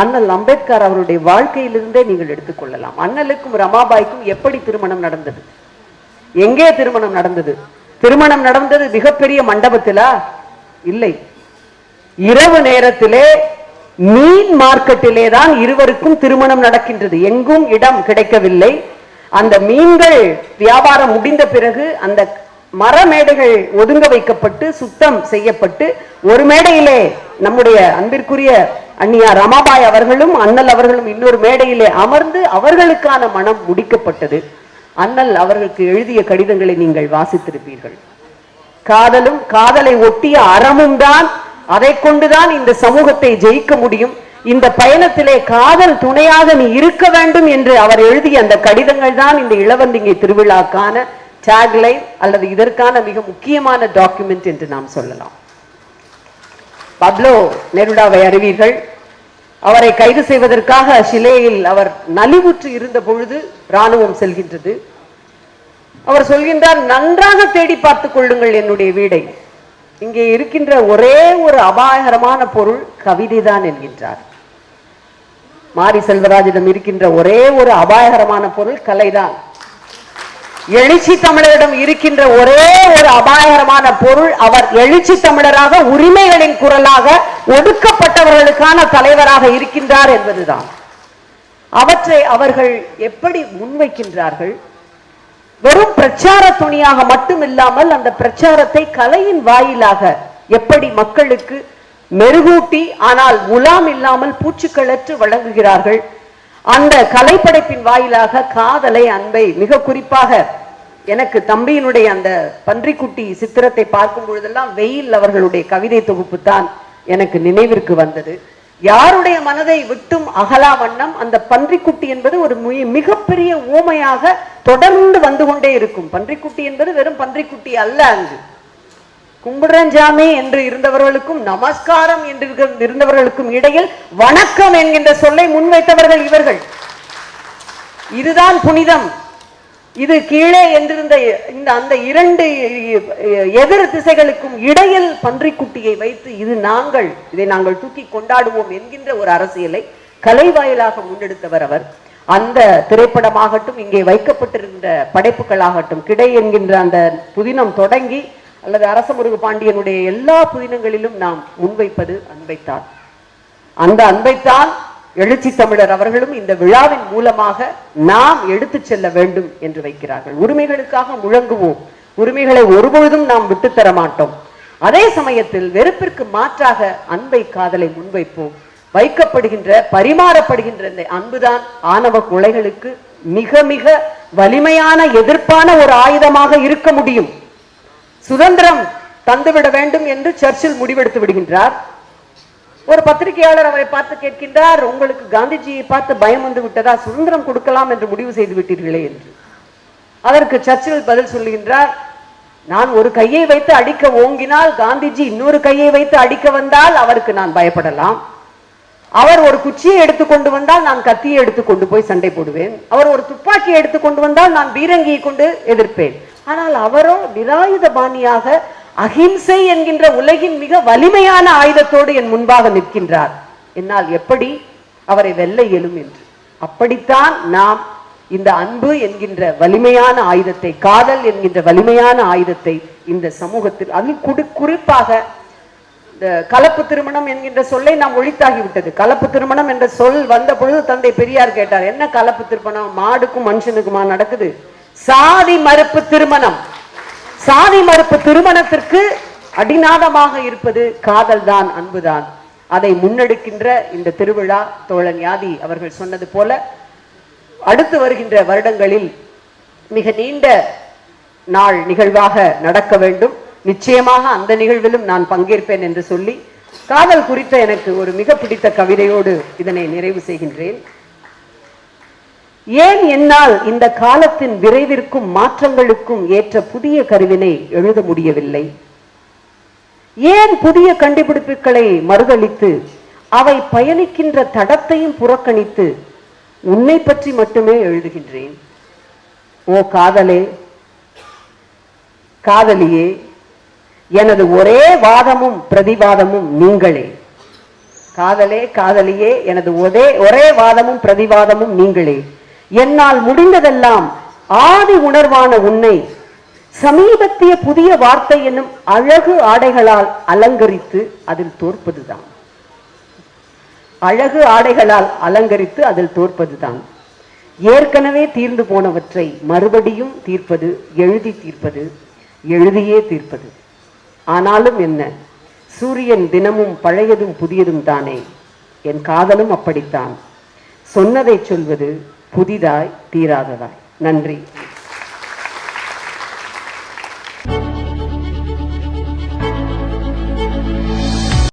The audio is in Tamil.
அண்ணல் அம்பேத்கர் அவருடைய வாழ்க்கையிலிருந்தே நீங்கள் எடுத்துக்கொள்ளலாம். அண்ணலுக்கும் ரமாபாய்க்கும் எப்படி திருமணம் நடந்தது? எங்கே திருமணம் நடந்தது? திருமணம் நடந்தது மிகப்பெரிய மண்டபத்திலா? இல்லை. இரவு நேரத்திலே மீன் மார்க்கெட்டிலே தான் இருவருக்கும் திருமணம் நடக்கின்றது. எங்கும் இடம் கிடைக்கவில்லை. அந்த மீன்கள் வியாபாரம் முடிந்த பிறகு அந்த மர மேடைகள் ஒதுங்க வைக்கப்பட்டு சுத்தம் செய்யப்பட்டு ஒரு மேடையிலே நம்முடைய அன்பிற்குரிய அன்னியா ரமாபாய் அவர்களும் அண்ணல் அவர்களும் இன்னொரு மேடையிலே அமர்ந்து அவர்களுக்கான மனம் முடிக்கப்பட்டது. அண்ணல் அவர்களுக்கு எழுதிய கடிதங்களை நீங்கள் வாசித்திருப்பீர்கள். காதலும் காதலை ஒட்டிய அறமும் தான் அதை கொண்டுதான் இந்த சமூகத்தை ஜெயிக்க முடியும். இந்த பயணத்திலே காதல் துணையாக நீ இருக்க வேண்டும் என்று அவர் எழுதிய அந்த கடிதங்கள் தான் இந்த இளவந்திங்கை திருவிழாக்கான டேக்லைன் அல்லது இதற்கான மிக முக்கியமான டாக்குமெண்ட் என்று நாம் சொல்லலாம். பப்லோ நெருடாவை அறிவீர்கள். அவரை கைது செய்வதற்காக சிலையில் அவர் நலிவுற்று இருந்த பொழுது ராணுவம் செல்கின்றது. அவர் சொல்கின்றார் நன்றாக தேடி பார்த்துக் கொள்ளுங்கள் என்னுடைய வீடை. இங்கே இருக்கின்ற ஒரே ஒரு அபாயகரமான பொருள் கவிதைதான் என்கின்றார். மாரி செல்வராஜிடம் இருக்கின்ற ஒரே ஒரு அபாயகரமான பொருள் கலைதான். எழுச்சி தமிழரிடம் இருக்கின்ற ஒரே ஒரு அபாயகரமான பொருள் அவர் எழுச்சி தமிழராக உரிமைகளின் குரலாக ஒடுக்கப்பட்டவர்களுக்கான தலைவராக இருக்கின்றார் என்பதுதான். அவற்றை அவர்கள் எப்படி முன்வைக்கின்றார்கள்? வெறும் பிரச்சார துணியாக மட்டும் இல்லாமல் அந்த பிரச்சாரத்தை கலையின் வாயிலாக எப்படி மக்களுக்கு மெருகூட்டி ஆனால் உலாம் இல்லாமல் பூச்சுக்களற்று வழங்குகிறார்கள்? அந்த கலைப்படைப்பின் வாயிலாக காதலை அன்பை மிக குறிப்பாக எனக்கு தம்பியினுடைய அந்த பன்றிக்குட்டி சித்திரத்தை பார்க்கும் பொழுதெல்லாம் வெயில் அவர்களுடைய கவிதை தொகுப்பு தான் எனக்கு நினைவிற்கு வந்தது. யாருடைய மனதை விட்டும் அகலா வண்ணம் அந்த பன்றிக்குட்டி என்பது ஒரு மிகப்பெரிய ஊமையாக தொடர்ந்து வந்து கொண்டே இருக்கும். பன்றிக்குட்டி என்பது வெறும் பன்றிக்குட்டி அல்ல அங்கு. கும்பிடுறேன் சாமி என்று இருந்தவர்களுக்கும் நமஸ்காரம் என்று இருந்தவர்களுக்கும் இடையில் வணக்கம் என்கின்ற சொல்லை முன்வைத்தவர்கள் இவர்கள். இதுதான் புனிதம். இது கீழே என்றிருந்த இந்த அந்த இரண்டு எதிர் திசைகளுக்கும் இடையில் பன்றிக்குட்டியை வைத்து இது நாங்கள் இதை நாங்கள் தூக்கி கொண்டாடுவோம் என்கின்ற ஒரு அரசியலை கலை வாயிலாக முன்னெடுத்தவர் அவர். அந்த திரைப்படமாகட்டும் இங்கே வைக்கப்பட்டிருந்த படைப்புகளாகட்டும் கிடை என்கின்ற அந்த புதினம் தொடங்கி அல்லது அரசமுருகு பாண்டியனுடைய எல்லா புதினங்களிலும் நாம் முன்வைப்பது அன்பைத்தான் அந்த அன்பைத்தான் எழுச்சி தமிழர் அவர்களும் இந்த விழாவின் மூலமாக நாம் எடுத்துச் செல்ல வேண்டும் என்று வைக்கிறார்கள். உரிமைகளுக்காக முழங்குவோம். உரிமைகளை ஒருபொழுதும் நாம் விட்டுத்தர மாட்டோம். அதே சமயத்தில் வெறுப்பிற்கு மாற்றாக அன்பை காதலை முன்வைப்போம். வைக்கப்படுகின்ற பரிமாறப்படுகின்ற இந்த அன்புதான் ஆணவ கொலைகளுக்கு மிக மிக வலிமையான எதிர்ப்பான ஒரு ஆயுதமாக இருக்க முடியும். சுதந்திரம் தந்துவிட வேண்டும் என்று சர்ச்சில் முடிவெடுத்து விடுகின்றார். ஒரு பத்திரிகையாளர் அவரை பார்த்து கேட்கின்றார் உங்களுக்கு காந்திஜியை பார்த்து பயம் வந்து விட்டதா? சுதந்திரம் கொடுக்கலாம் என்று முடிவு செய்து விட்டீர்களே என்று. அதற்கு சர்ச்சில் பதில் சொல்லுகின்றார் நான் ஒரு கையை வைத்து அடிக்க ஓங்கினால் காந்திஜி இன்னொரு கையை வைத்து அடிக்க வந்தால் அவருக்கு நான் பயப்படலாம். அவர் ஒரு குச்சியை எடுத்து கொண்டு வந்தால் நான் கத்தியை எடுத்து கொண்டு போய் சண்டை போடுவேன். அவர் ஒரு துப்பாக்கியை எடுத்து கொண்டு வந்தால் நான் பீரங்கியை கொண்டு எதிர்ப்பேன். ஆனால் அவரோ நிராயுத பாணியாக அகிம்சை என்கின்ற உலகின் மிக வலிமையான ஆயுதத்தோடு என் முன்பாக நிற்கின்றார். என்னால் எப்படி அவரை வெல்ல இயலும் என்று. அப்படித்தான் நாம் இந்த அன்பு என்கின்ற வலிமையான ஆயுதத்தை காதல் என்கின்ற வலிமையான ஆயுதத்தை இந்த சமூகத்தில் அது குடு- குறிப்பாக இந்த கலப்பு திருமணம் என்கின்ற சொல்லை நாம் ஒழித்தாகி விட்டது. கலப்பு திருமணம் என்ற சொல் வந்த பொழுது தந்தை பெரியார் கேட்டார் என்ன கலப்பு திருமணம்? மாடுக்கும் மனுஷனுக்குமா நடக்குது? சாதி மறுப்பு திருமணம். சாதி மறுப்பு திருமணத்திற்கு அடிநாதமாக இருப்பது காதல் தான் அன்புதான். அதை முன்னெடுக்கின்ற இந்த திருவிழா தோழன் யாதி அவர்கள் சொன்னது போல அடுத்து வருகின்ற வருடங்களில் மிக நீண்ட நாள் நிகழ்வாக நடக்க வேண்டும். நிச்சயமாக அந்த நிகழ்விலும் நான் பங்கேற்பேன் என்று சொல்லி காதல் குறித்த எனக்கு ஒரு மிக பிடித்த கவிதையோடு இதனை நிறைவு செய்கின்றேன். ஏன் என்னால் இந்த காலத்தின் விரைவிற்கும் மாற்றங்களுக்கும் ஏற்ற புதிய கருவினை எழுத முடியவில்லை? ஏன் புதிய கண்டுபிடிப்புகளை மறுதளித்து அவை பயணிக்கின்ற தடத்தையும் புறக்கணித்து உன்னை பற்றி மட்டுமே எழுதுகின்றேன்? ஓ காதலே காதலியே எனது ஒரே வாதமும் பிரதிவாதமும் நீங்களே. காதலே காதலியே எனது ஒரே ஒரே வாதமும் பிரதிவாதமும் நீங்களே. என்னால் முடிந்ததெல்லாம் ஆதி உணர்வான உன்னை சமீபத்திய புதிய வார்த்தை என்னும் அழகு ஆடைகளால் அலங்கரித்து அதில் தோற்பதுதான். அழகு ஆடைகளால் அலங்கரித்து அதில் தோற்பதுதான். ஏற்கனவே தீர்ந்து போனவற்றை மறுபடியும் தீர்ப்பது எழுதி தீர்ப்பது எழுதியே தீர்ப்பது. ஆனாலும் என்ன? சூரியன் தினமும் பழையதும் புதியதும் தானே? என் காதலும் அப்படித்தான். சொன்னதை சொல்வது புதிதாய் தீராததாய். நன்றி.